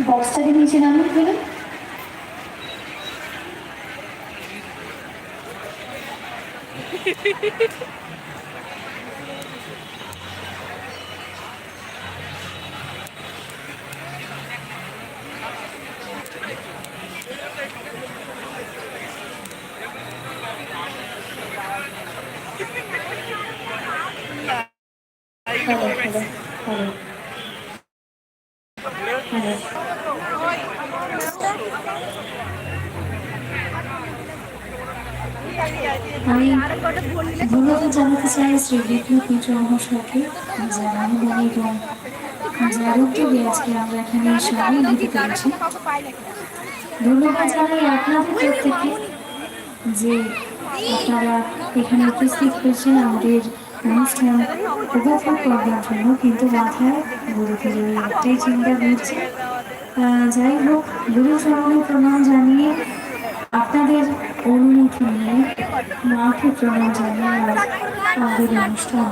বক্সটাকে নিচে নামিয়ে ফেলুন হ্যালো হ্যালো হ্যালো। আমি ধন্যবাদ জানাতে চাই শ্রী বিপ্লব মিত্র মহাশয়কে যারা অনুদান এবং যার উদ্যোগে আজকে আমরা এখানে সময় দিতে পেরেছি ধন্যবাদ জানাই আপনাদের যে আপনারা এখানে উপস্থিত হয়েছেন আমাদের অনুষ্ঠান। উপভোগ করবার জন্য কিন্তু মাথায় গুরুকে একটাই চিন্তা করছে যাই হোক গুরু চরণে প্রণাম জানিয়ে আপনাদের অনুমতি নিয়ে মাকে প্রণাম জানিয়ে আমাদের অনুষ্ঠান